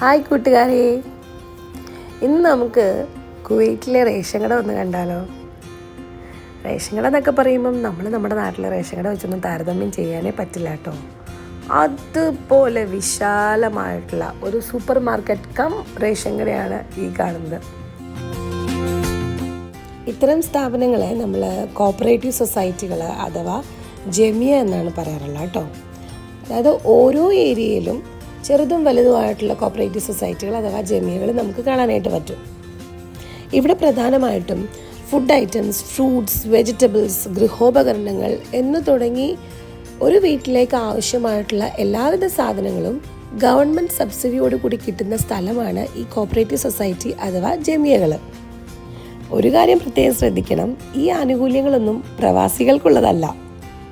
Hi കൂട്ടുകാരെ. ഇന്ന് നമുക്ക് കുവൈറ്റിലെ റേഷൻ കട ഒന്ന് കണ്ടാലോ? റേഷൻ കട എന്നൊക്കെ പറയുമ്പം നമ്മൾ നമ്മുടെ നാട്ടിലെ റേഷൻ കട വെച്ചൊന്നും താരതമ്യം ചെയ്യാനേ പറ്റില്ല കേട്ടോ. അതുപോലെ വിശാലമായിട്ടുള്ള ഒരു സൂപ്പർ മാർക്കറ്റ് കം റേഷൻ കടയാണ് ഈ കാണുന്നത്. ഇത്തരം സ്ഥാപനങ്ങളെ നമ്മൾ കോപ്പറേറ്റീവ് സൊസൈറ്റികൾ അഥവാ ജമിയ എന്നാണ് പറയാറുള്ളത് കേട്ടോ. അതായത് ഓരോ ഏരിയയിലും ചെറുതും വലുതുമായിട്ടുള്ള കോപ്പറേറ്റീവ് സൊസൈറ്റികൾ അഥവാ ജമിയകൾ നമുക്ക് കാണാനായിട്ട് പറ്റും. ഇവിടെ പ്രധാനമായിട്ടും ഫുഡ് ഐറ്റംസ് ഫ്രൂട്ട്സ് വെജിറ്റബിൾസ് ഗൃഹോപകരണങ്ങൾ എന്ന് തുടങ്ങി ഒരു വീട്ടിലേക്ക് ആവശ്യമായിട്ടുള്ള എല്ലാവിധ സാധനങ്ങളും ഗവൺമെന്റ് സബ്സിഡിയോട് കൂടി കിട്ടുന്ന സ്ഥലമാണ് ഈ കോപ്പറേറ്റീവ് സൊസൈറ്റി അഥവാ ജമിയകൾ ഒരു കാര്യം പ്രത്യേകം ശ്രദ്ധിക്കണം ഈ ആനുകൂല്യങ്ങളൊന്നും പ്രവാസികൾക്കുള്ളതല്ല.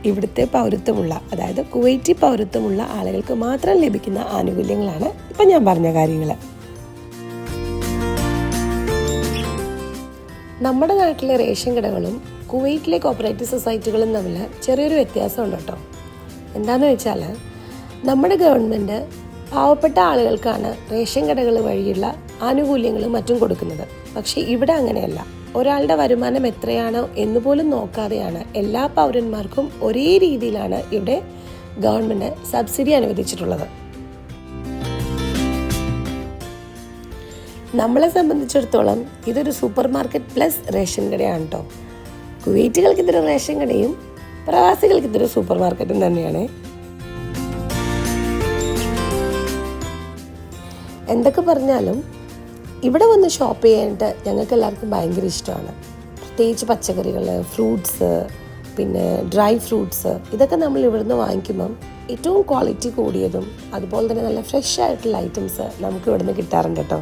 ഇവിടുത്തെ പൗരത്വമുള്ള അതായത് കുവൈറ്റി പൗരത്വമുള്ള ആളുകൾക്ക് മാത്രം ലഭിക്കുന്ന ആനുകൂല്യങ്ങളാണ് ഇപ്പം ഞാൻ പറഞ്ഞ കാര്യങ്ങൾ നമ്മുടെ നാട്ടിലെ റേഷൻ കടകളും കുവൈറ്റിലെ കോപ്പറേറ്റീവ് സൊസൈറ്റികളും തമ്മിൽ ചെറിയൊരു വ്യത്യാസമുണ്ട് കേട്ടോ. എന്താണെന്ന് വെച്ചാൽ നമ്മുടെ ഗവൺമെന്റ് പാവപ്പെട്ട ആളുകൾക്കാണ് റേഷൻ കടകൾ വഴിയുള്ള ആനുകൂല്യങ്ങളും മറ്റും കൊടുക്കുന്നത്. പക്ഷേ ഇവിടെ അങ്ങനെയല്ല. ഒരാളുടെ വരുമാനം എത്രയാണോ എന്ന് പോലും നോക്കാതെയാണ് എല്ലാ പൗരന്മാർക്കും ഒരേ രീതിയിലാണ് ഇവിടെ ഗവൺമെന്റ് സബ്സിഡി അനുവദിച്ചിട്ടുള്ളത്. നമ്മളെ സംബന്ധിച്ചിടത്തോളം ഇതൊരു സൂപ്പർ മാർക്കറ്റ് പ്ലസ് റേഷൻ കടയാണ് കേട്ടോ കുവൈറ്റുകൾക്ക് ഇതൊരു റേഷൻ കടയും പ്രവാസികൾക്ക് ഇതൊരു സൂപ്പർ മാർക്കറ്റും തന്നെയാണ്. എന്തൊക്കെ പറഞ്ഞാലും ഇവിടെ വന്ന് ഷോപ്പ് ചെയ്യാനായിട്ട് ഞങ്ങൾക്ക് എല്ലാവർക്കും ഭയങ്കര ഇഷ്ടമാണ്. പ്രത്യേകിച്ച് പച്ചക്കറികൾ ഫ്രൂട്ട്സ് പിന്നെ ഡ്രൈ ഫ്രൂട്ട്സ് ഇതൊക്കെ നമ്മൾ ഇവിടുന്ന് വാങ്ങിക്കുമ്പം ഏറ്റവും ക്വാളിറ്റി കൂടിയതും അതുപോലെ തന്നെ നല്ല ഫ്രഷ് ആയിട്ടുള്ള ഐറ്റംസ് നമുക്ക് ഇവിടുന്ന് കിട്ടാറുണ്ട് കേട്ടോ.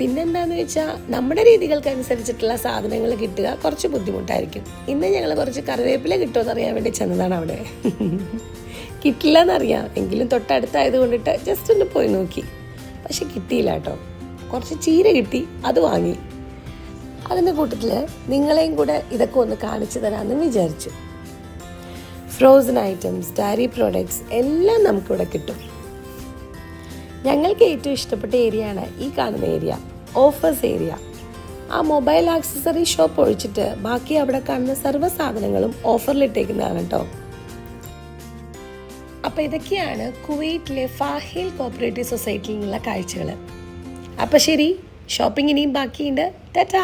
പിന്നെന്താന്ന് വെച്ചാൽ നമ്മുടെ രീതികൾക്കനുസരിച്ചിട്ടുള്ള സാധനങ്ങൾ കിട്ടുക കുറച്ച് ബുദ്ധിമുട്ടായിരിക്കും. ഇന്ന് ഞങ്ങൾ കുറച്ച് കറിവേപ്പില കിട്ടുമെന്ന് അറിയാൻ വേണ്ടി ചെന്നതാണ് അവിടെ. കിട്ടില്ല എന്നറിയാം എങ്കിലും തൊട്ടടുത്തായത് കൊണ്ടിട്ട് ജസ്റ്റ് ഒന്ന് പോയി നോക്കി. പക്ഷെ കിട്ടിയില്ല കേട്ടോ. കുറച്ച് ചീര കിട്ടി അത് വാങ്ങി. അതിന്റെ കൂട്ടത്തിൽ നിങ്ങളെയും കൂടെ ഇതൊക്കെ ഒന്ന് കാണിച്ചു തരാമെന്ന് വിചാരിച്ചു. ഫ്രോസൺ ഐറ്റംസ് ഡയറി പ്രോഡക്ട്സ് എല്ലാം നമുക്കിവിടെ കിട്ടും. ഞങ്ങൾക്ക് ഏറ്റവും ഇഷ്ടപ്പെട്ട ഏരിയയാണ് ഈ കാണുന്ന ഏരിയ ഓഫേഴ്സ് ഏരിയ. ആ മൊബൈൽ ആക്സസറി ഷോപ്പ് ഒഴിച്ചിട്ട് ബാക്കി അവിടെ കാണുന്ന സർവ സാധനങ്ങളും ഓഫറിലിട്ടേക്കുന്നതാണ് കേട്ടോ. അപ്പോൾ ഇതൊക്കെയാണ് കുവൈറ്റിലെ ഫാഹിൽ കോപ്പറേറ്റീവ് സൊസൈറ്റിയിൽ നിന്നുള്ള കാഴ്ചകൾ അപ്പോൾ ശരി ഷോപ്പിംഗ് ഇനിയും ബാക്കിയുണ്ട്. ടാറ്റാ!